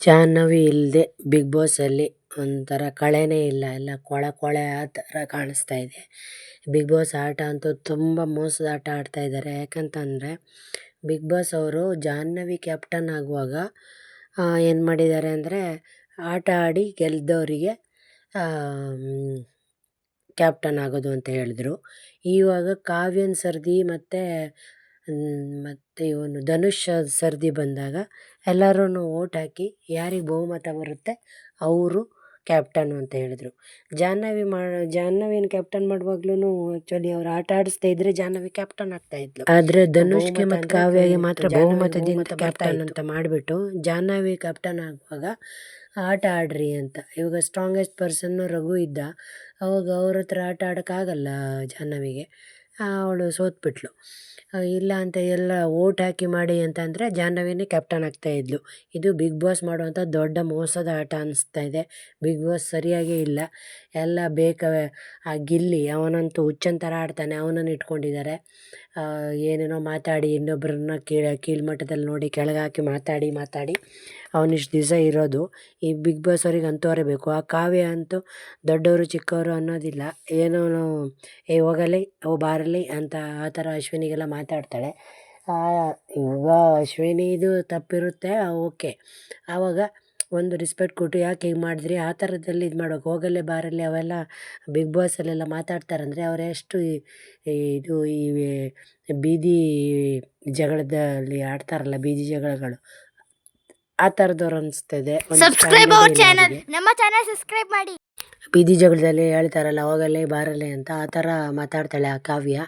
ಜಾಹ್ನವಿ ಇಲ್ಲದೆ ಬಿಗ್ ಬಾಸಲ್ಲಿ ಒಂಥರ ಕಳೆನೇ ಇಲ್ಲ. ಎಲ್ಲ ಕೊಳ ಕೊಳೆ ಆ ಥರ ಕಾಣಿಸ್ತಾ ಇದೆ. ಬಿಗ್ ಬಾಸ್ ಆಟ ಅಂತೂ ತುಂಬ ಮೋಸದ ಆಟ ಆಡ್ತಾ ಇದ್ದಾರೆ. ಯಾಕಂತಂದರೆ ಬಿಗ್ ಬಾಸ್ ಅವರು ಜಾಹ್ನವಿ ಕ್ಯಾಪ್ಟನ್ ಆಗುವಾಗ ಏನು ಮಾಡಿದ್ದಾರೆ ಅಂದರೆ ಆಟ ಆಡಿ ಗೆಲ್ದವರಿಗೆ ಕ್ಯಾಪ್ಟನ್ ಆಗೋದು ಅಂತ ಹೇಳಿದ್ರು. ಇವಾಗ ಕಾವ್ಯನ ಸರ್ದಿ ಮತ್ತು ಮತ್ತು ಇವನು ಧನುಷ್ ಸರ್ದಿ ಬಂದಾಗ ಎಲ್ಲರೂ ಓಟ್ ಹಾಕಿ ಯಾರಿಗೆ ಬಹುಮತ ಬರುತ್ತೆ ಅವರು ಕ್ಯಾಪ್ಟನ್ನು ಅಂತ ಹೇಳಿದ್ರು. ಜಾಹ್ನವಿ ಮಾ ಜಾಹ್ನವಿನ ಕ್ಯಾಪ್ಟನ್ ಮಾಡುವಾಗ್ಲೂ ಆ್ಯಕ್ಚುಲಿ ಅವ್ರು ಆಟ ಆಡಿಸ್ತಾ ಇದ್ರೆ ಜಾಹ್ನವಿ ಕ್ಯಾಪ್ಟನ್ ಆಗ್ತಾ ಆಗ್ತಾಯಿದ್ಲು ಆದರೆ ಧನುಷ್ಗೆ ಮತ್ತು ಕಾವ್ಯಗೆ ಮಾತ್ರ ಬಹುಮತದಿಂದ ಕ್ಯಾಪ್ಟನ್ ಅಂತ ಮಾಡಿಬಿಟ್ಟು ಜಾಹ್ನವಿ ಕ್ಯಾಪ್ಟನ್ ಆಗುವಾಗ ಆಟ ಆಡ್ರಿ ಅಂತ. ಇವಾಗ ಸ್ಟ್ರಾಂಗೆಸ್ಟ್ ಪರ್ಸನ್ನು ರಘು ಇದ್ದ. ಅವಾಗ ಅವ್ರ ಹತ್ರ ಆಟ ಆಡೋಕ್ಕಾಗಲ್ಲ ಜಾಹ್ನವಿಗೆ. ಅವಳು ಸೋತ್ಬಿಟ್ಲು. ಇಲ್ಲ ಅಂತ ಎಲ್ಲ ಓಟ್ ಹಾಕಿ ಮಾಡಿ ಅಂತಂದರೆ ಜಾಹ್ನವಿನೇ ಕ್ಯಾಪ್ಟನ್ ಆಗ್ತಾಯಿದ್ಲು ಇದು ಬಿಗ್ ಬಾಸ್ ಮಾಡುವಂಥ ದೊಡ್ಡ ಮೋಸದ ಆಟ ಅನ್ನಿಸ್ತಾ ಇದೆ. ಬಿಗ್ ಬಾಸ್ ಸರಿಯಾಗೇ ಇಲ್ಲ. ಎಲ್ಲ ಬೇಕಾ ಆ ಗಿಲ್ಲಿ ಅವನಂತೂ ಹುಚ್ಚನ ಥರ ಆಡ್ತಾನೆ. ಅವನನ್ನು ಇಟ್ಕೊಂಡಿದ್ದಾರೆ. ಏನೇನೋ ಮಾತಾಡಿ ಇನ್ನೊಬ್ಬರನ್ನ ಕೀಳು ಕೀಳ್ಮಟ್ಟದಲ್ಲಿ ನೋಡಿ ಕೆಳಗೆ ಹಾಕಿ ಮಾತಾಡಿ ಮಾತಾಡಿ. ಅವನಿಷ್ಟು ದಿವಸ ಇರೋದು. ಈ ಬಿಗ್ ಬಾಸ್ ಅವ್ರಿಗೆ ಅಂಥವರೇ ಬೇಕು ಆ ಕಾವ್ಯ ಅಂತೂ ದೊಡ್ಡವರು, ಚಿಕ್ಕವರು ಅನ್ನೋದಿಲ್ಲ. ಏನೋ ಏ ಹೋಗಲಿ ಓ ಬಾರಲಿ ಅಂತ ಆ ಥರ ಅಶ್ವಿನಿಗೆಲ್ಲ ಮಾತಾಡ್ತಾಳೆ. ಇವ ಅಶ್ವಿನಿ ಇದು ತಪ್ಪಿರುತ್ತೆ ಓಕೆ. ಆವಾಗ ಒಂದು ರೆಸ್ಪೆಕ್ಟ್ ಕೊಟ್ಟು ಯಾಕೆ ಹೀಗೆ ಮಾಡಿದ್ರಿ? ಆ ಥರದಲ್ಲಿ ಇದು ಮಾಡೋಕೆ ಹೋಗಲ್ಲೇ, ಬಾರಲ್ಲಿ ಅವೆಲ್ಲ ಬಿಗ್ ಬಾಸಲ್ಲೆಲ್ಲ ಮಾತಾಡ್ತಾರಂದರೆ ಅವರೆಷ್ಟು ಇದು ಈ ಬೀದಿ ಜಗಳದಲ್ಲಿ ಆಡ್ತಾರಲ್ಲ, ಬೀದಿ ಜಗಳಗಳು. ಆ ಥರದವ್ರು ಅನಿಸ್ತದೆ. ಸಬ್ಸ್ಕ್ರೈಬ್ ಅವರ್ ಚಾನಲ್ ನಮ್ಮ ಚಾನಲ್ ಸಬ್ಸ್ಕ್ರೈಬ್ ಮಾಡಿ. ಬೀದಿ ಜಗಳದಲ್ಲಿ ಹೇಳ್ತಾರಲ್ಲ ಹೋಗಲ್ಲೇ ಬಾರಲ್ಲೇ ಅಂತ ಆ ಥರ ಮಾತಾಡ್ತಾಳೆ ಆ ಕಾವ್ಯ.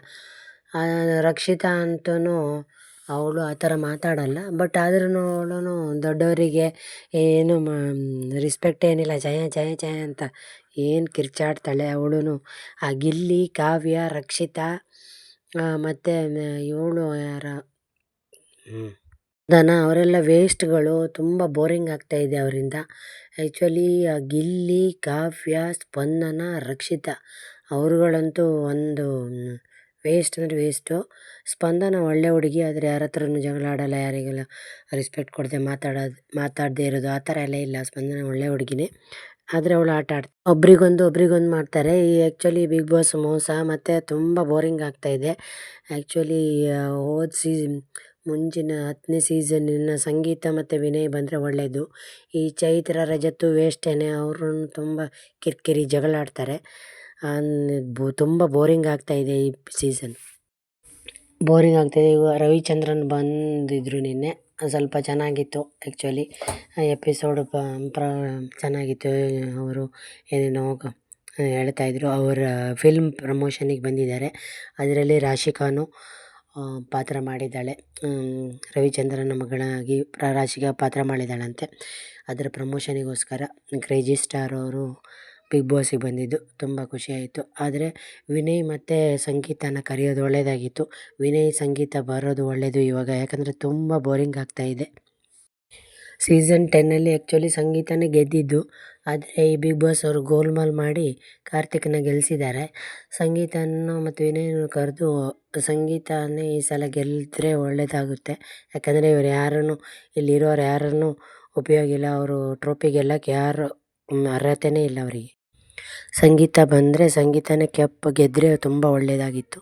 ರಕ್ಷಿತಾ ಅಂತೂ ಅವಳು ಆ ಥರ ಮಾತಾಡಲ್ಲ. ಬಟ್ ಆದ್ರೂ ಅವಳು ದೊಡ್ಡವರಿಗೆ ಏನು ರಿಸ್ಪೆಕ್ಟ್ ರೆಸ್ಪೆಕ್ಟ್ ಏನಿಲ್ಲ. ಜಯ ಜಯ ಜಯ ಅಂತ ಏನು ಕಿರ್ಚಾಡ್ತಾಳೆ ಅವಳು ಆ ಗಿಲ್ಲಿ ಕಾವ್ಯ ರಕ್ಷಿತಾ ಮತ್ತು ಇವಳು ಯಾರ? ದನ, ಅವರೆಲ್ಲ ವೇಸ್ಟ್ಗಳು ತುಂಬ ಬೋರಿಂಗ್ ಆಗ್ತಾಯಿದೆ ಅವರಿಂದ. ಆ್ಯಕ್ಚುಲಿ ಗಿಲ್ಲಿ, ಕಾವ್ಯ, ಸ್ಪಂದನ, ರಕ್ಷಿತಾ ಅವರುಗಳಂತೂ ಒಂದು ವೇಸ್ಟ್ ಅಂದರೆ ವೇಸ್ಟು ಸ್ಪಂದನ ಒಳ್ಳೆ ಹುಡುಗಿ, ಆದರೆ ಯಾರ ಹತ್ರನೂ ಜಗಳ ಆಡೋಲ್ಲ, ಯಾರಿಗೆಲ್ಲ ರೆಸ್ಪೆಕ್ಟ್ ಕೊಡದೆ ಮಾತಾಡೋದು, ಮಾತಾಡದೇ ಇರೋದು, ಆ ಥರ ಎಲ್ಲ ಇಲ್ಲ. ಸ್ಪಂದನ ಒಳ್ಳೆ ಹುಡುಗಿನೇ. ಆದರೆ ಅವಳು ಆಟ ಆಡ್ತಾ, ಒಬ್ರಿಗೊಂದು ಒಬ್ರಿಗೊಂದು ಮಾಡ್ತಾರೆ. ಈ ಆ್ಯಕ್ಚುಲಿ ಬಿಗ್ ಬಾಸ್ ಮೋಸ, ಮತ್ತು ತುಂಬ ಬೋರಿಂಗ್ ಆಗ್ತಾಯಿದೆ ಆ್ಯಕ್ಚುಲಿ ಹೋದ ಸೀಸನ್ ಮುಂಚಿನ ಹತ್ತನೇ ಸೀಸನ್ನಿನ ಸಂಗೀತ ಮತ್ತು ವಿನಯ್ ಬಂದರೆ ಒಳ್ಳೆಯದು ಈ ಚೈತ್ರ, ರಜತ್ತು ವೇಸ್ಟೇನೆ ಅವರು ತುಂಬ ಕಿರಿಕಿರಿ ಜಗಳ ಆಡ್ತಾರೆ. ತುಂಬ ಬೋರಿಂಗ್ ಆಗ್ತಾಯಿದೆ ಈ ಸೀಸನ್ ಬೋರಿಂಗ್ ಆಗ್ತಾಯಿದೆ ರವಿಚಂದ್ರನ್ ಬಂದಿದ್ದರು ನಿನ್ನೆ. ಸ್ವಲ್ಪ ಚೆನ್ನಾಗಿತ್ತು ಆ್ಯಕ್ಚುಲಿ ಎಪಿಸೋಡ್ ಪ್ರ, ಚೆನ್ನಾಗಿತ್ತು. ಅವರು ಏನೇನೋ ಹೇಳ್ತಾಯಿದ್ರು ಅವರ ಫಿಲ್ಮ್ ಪ್ರಮೋಷನಿಗೆ ಬಂದಿದ್ದಾರೆ. ಅದರಲ್ಲಿ ರಾಶಿಕಾನು ಪಾತ್ರ ಮಾಡಿದ್ದಾಳೆ. ರವಿಚಂದ್ರನ ಮಗಳಾಗಿ ರಾಶಿಕಾ ಪಾತ್ರ ಮಾಡಿದ್ದಾಳಂತೆ. ಅದರ ಪ್ರಮೋಷನಿಗೋಸ್ಕರ ಕ್ರೇಜಿ ಸ್ಟಾರ್ ಅವರು ಬಿಗ್ ಬಾಸಿಗೆ ಬಂದಿದ್ದು. ತುಂಬ ಖುಷಿಯಾಯಿತು. ಆದರೆ ವಿನಯ್ ಮತ್ತು ಸಂಗೀತನ ಕರೆಯೋದು ಒಳ್ಳೆಯದಾಗಿತ್ತು ವಿನಯ್ ಸಂಗೀತ ಬರೋದು ಒಳ್ಳೆಯದು ಇವಾಗ. ಯಾಕಂದರೆ ತುಂಬ ಬೋರಿಂಗ್ ಆಗ್ತಾಯಿದೆ ಸೀಸನ್ ಟೆನ್ನಲ್ಲಿ ಆ್ಯಕ್ಚುಲಿ ಸಂಗೀತನೇ ಗೆದ್ದಿದ್ದು. ಆದರೆ ಈ ಬಿಗ್ ಬಾಸ್ ಅವರು ಗೋಲ್ಮಾಲ್ ಮಾಡಿ ಕಾರ್ತಿಕ್ನ ಗೆಲ್ಲಿಸಿದ್ದಾರೆ ಸಂಗೀತನೂ ಮತ್ತು ವಿನಯನೂ ಕರೆದು ಸಂಗೀತನೇ ಈ ಸಲ ಗೆದ್ದರೆ ಒಳ್ಳೆಯದಾಗುತ್ತೆ ಯಾಕಂದರೆ ಇವ್ರು ಯಾರನ್ನು ಇಲ್ಲಿರೋರು ಯಾರನ್ನು ಉಪಯೋಗ ಇಲ್ಲ. ಅವರು ಟ್ರೋಫಿ ಗೆಲ್ಲಕ್ಕೆ ಯಾರು ಅರ್ಹತೆಯೇ ಇಲ್ಲ ಅವರಿಗೆ. ಸಂಗೀತ ಬಂದರೆ ಸಂಗೀತನೇ ಕೆಪ್ಪು ಗೆದ್ದರೆ ತುಂಬ ಒಳ್ಳೆಯದಾಗಿತ್ತು